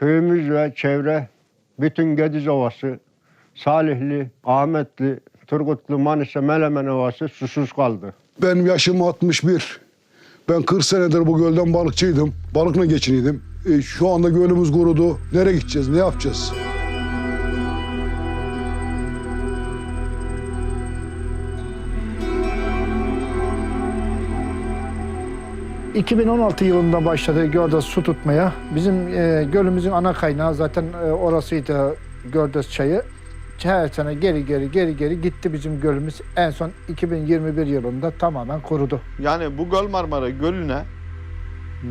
Köyümüz ve çevre bütün Gediz Ovası, Salihli, Ahmetli, Turgutlu, Manisa, Melemen Ovası susuz kaldı. Benim yaşım 61. Ben 40 senedir bu gölden balıkçıydım. Balıkla geçiniydim. E, şu anda gölümüz kurudu. Nereye gideceğiz, ne yapacağız? 2016 yılında başladı Gördes su tutmaya. Bizim e, gölümüzün ana kaynağı zaten e, orasıydı Gördes çayı. Her sene geri geri geri geri gitti bizim gölümüz. En son 2021 yılında tamamen kurudu. Yani bu Göl Marmara Gölü'ne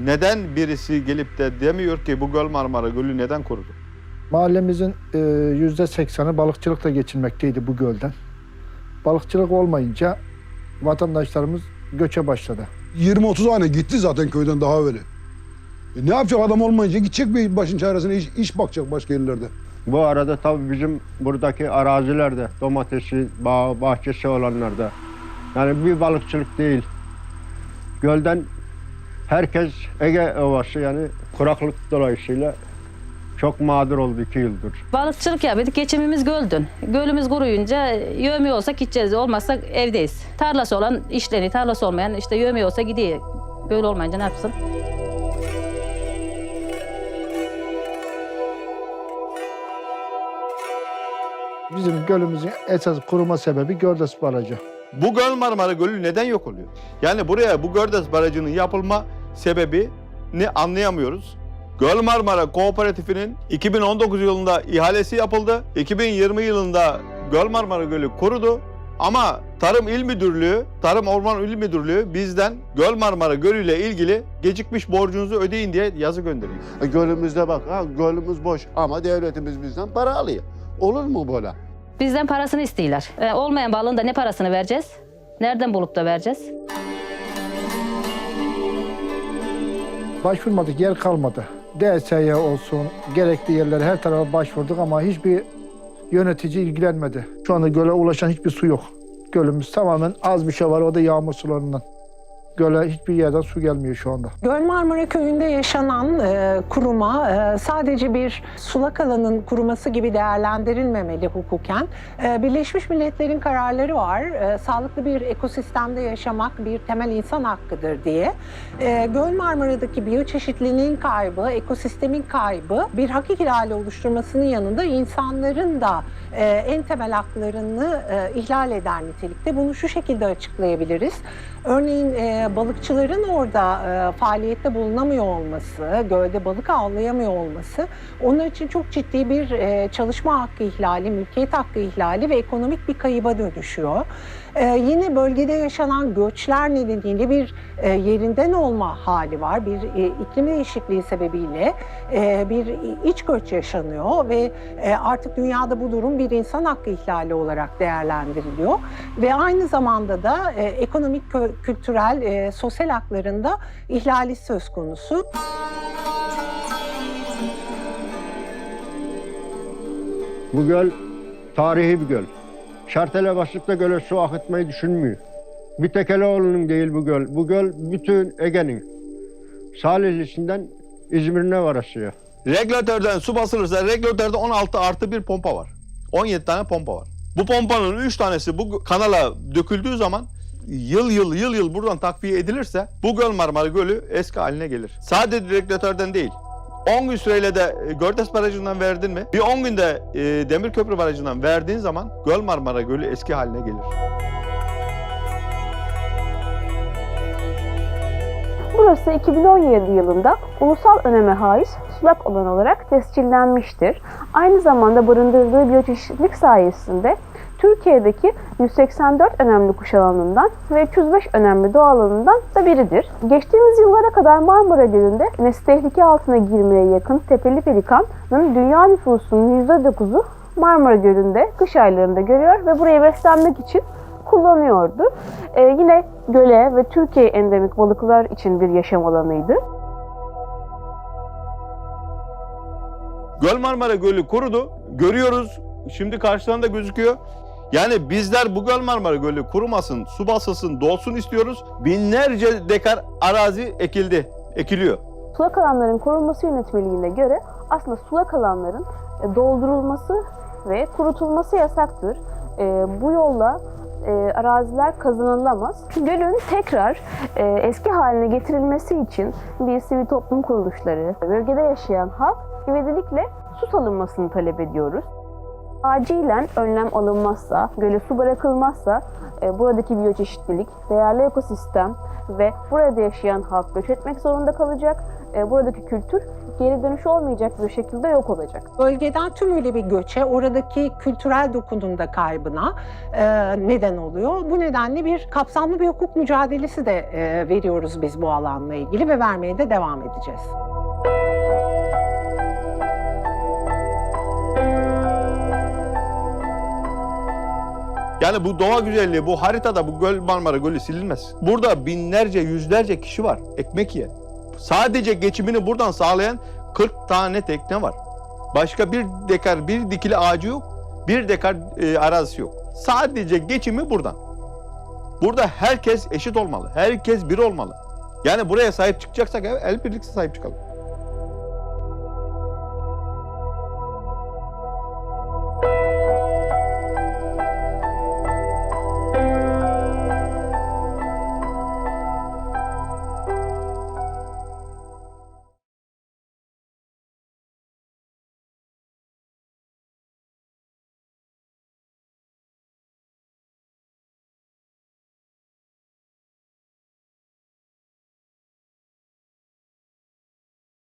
neden birisi gelip de demiyor ki bu Göl Marmara Gölü neden kurudu? Mahallemizin e, yüzde seksanı balıkçılıkla geçinmekteydi bu gölden. Balıkçılık olmayınca vatandaşlarımız göçe başladı. 20-30 hane gitti zaten köyden daha evveli. E, ne yapacak adam olmayınca gidecek bir başın çaresine iş, iş bakacak başka yerlerde. Bu arada tabii bizim buradaki arazilerde domatesi, bağ, bahçesi olanlarda yani bir balıkçılık değil. Gölden herkes Ege Ovası yani kuraklık dolayısıyla çok mağdur oldu iki yıldır. Balıkçılık yapıyorduk, geçimimiz göldün. Gölümüz kuruyunca yövmi olsa gideceğiz, olmazsa evdeyiz. Tarlası olan işleni, tarlası olmayan işte yövmi olsa gidiyor. Böyle olmayınca ne yapsın? Bizim gölümüzün esas kuruma sebebi Gördes Barajı. Bu Göl Marmara Gölü neden yok oluyor? Yani buraya bu Gördes Barajı'nın yapılma sebebini anlayamıyoruz. Göl Marmara Kooperatifinin 2019 yılında ihalesi yapıldı. 2020 yılında Göl Marmara Gölü kurudu. Ama Tarım İl Müdürlüğü, Tarım Orman İl Müdürlüğü bizden Göl Marmara Gölü ile ilgili gecikmiş borcunuzu ödeyin diye yazı gönderiyor. E, Gölümüzde bak ha gölümüz boş ama devletimiz bizden para alıyor. Olur mu böyle? Bizden parasını istiyorlar. E, olmayan balığın da ne parasını vereceğiz? Nereden bulup da vereceğiz? Başvurmadık yer kalmadı. DSY olsun, gerekli yerlere her tarafa başvurduk ama hiçbir yönetici ilgilenmedi. Şu anda göle ulaşan hiçbir su yok. Gölümüz tamamen az bir şey var, o da yağmur sularından. Göle hiçbir yerden su gelmiyor şu anda. Göl Marmara Köyü'nde yaşanan e, kuruma e, sadece bir sulak alanın kuruması gibi değerlendirilmemeli hukuken. E, Birleşmiş Milletler'in kararları var. E, sağlıklı bir ekosistemde yaşamak bir temel insan hakkıdır diye. E, Göl Marmara'daki biyoçeşitliliğin kaybı, ekosistemin kaybı bir hak ihlali oluşturmasının yanında insanların da e, en temel haklarını e, ihlal eder nitelikte. Bunu şu şekilde açıklayabiliriz. Örneğin e, balıkçıların orada e, faaliyette bulunamıyor olması, gölde balık avlayamıyor olması onlar için çok ciddi bir e, çalışma hakkı ihlali, mülkiyet hakkı ihlali ve ekonomik bir kayıba dönüşüyor. E, yine bölgede yaşanan göçler nedeniyle bir e, yerinden olma hali var. Bir e, iklim değişikliği sebebiyle e, bir iç göç yaşanıyor ve e, artık dünyada bu durum bir insan hakkı ihlali olarak değerlendiriliyor. Ve aynı zamanda da e, ekonomik, kültürel, e, sosyal haklarında ihlali söz konusu. Bu göl tarihi bir göl. Şartele basıp da göle su akıtmayı düşünmüyor. Bir tek değil bu göl. Bu göl bütün Ege'nin. Salihlisinden İzmir'ine varasıyor. Regülatörden su basılırsa regülatörde 16 artı bir pompa var. 17 tane pompa var. Bu pompanın 3 tanesi bu kanala döküldüğü zaman yıl yıl yıl yıl buradan takviye edilirse bu Göl Marmara Gölü eski haline gelir. Sadece regülatörden değil. 10 gün süreyle de e, Gördes Barajı'ndan verdin mi? Bir 10 günde e, Demirköprü Barajı'ndan verdiğin zaman Göl Marmara Gölü eski haline gelir. Burası 2017 yılında ulusal öneme haiz sulak alan olarak tescillenmiştir. Aynı zamanda barındırdığı biyoçeşitlilik sayesinde Türkiye'deki 184 önemli kuş alanından ve 305 önemli doğa alanından da biridir. Geçtiğimiz yıllara kadar Marmara Gölü'nde nesli tehlike altına girmeye yakın tepeli pelikanın dünya nüfusunun %9'u Marmara Gölü'nde kış aylarında görüyor ve burayı beslenmek için kullanıyordu. Ee, yine göle ve Türkiye endemik balıklar için bir yaşam alanıydı. Göl Marmara Gölü kurudu. Görüyoruz. Şimdi karşıdan da gözüküyor. Yani bizler bu Göl Marmara Gölü kurumasın, su basılsın, dolsun istiyoruz. Binlerce dekar arazi ekildi, ekiliyor. Sulak alanların korunması yönetmeliğine göre aslında sulak alanların e, doldurulması ve kurutulması yasaktır. E, bu yolla e, araziler kazanılamaz. Gölün tekrar e, eski haline getirilmesi için bir sivil toplum kuruluşları, bölgede yaşayan halk ivedilikle su salınmasını talep ediyoruz. Acilen önlem alınmazsa, göle su bırakılmazsa e, buradaki biyoçeşitlilik, değerli ekosistem ve burada yaşayan halk göç etmek zorunda kalacak. E, buradaki kültür geri dönüş olmayacak bir şekilde yok olacak. Bölgeden tümüyle bir göçe, oradaki kültürel dokunun da kaybına e, neden oluyor. Bu nedenle bir kapsamlı bir hukuk mücadelesi de e, veriyoruz biz bu alanla ilgili ve vermeye de devam edeceğiz. Yani bu doğa güzelliği, bu haritada bu göl Marmara Gölü silinmez. Burada binlerce, yüzlerce kişi var ekmek yiyen. Sadece geçimini buradan sağlayan 40 tane tekne var. Başka bir dekar, bir dikili ağacı yok. Bir dekar e, arazisi yok. Sadece geçimi buradan. Burada herkes eşit olmalı. Herkes bir olmalı. Yani buraya sahip çıkacaksak el birlikte sahip çıkalım.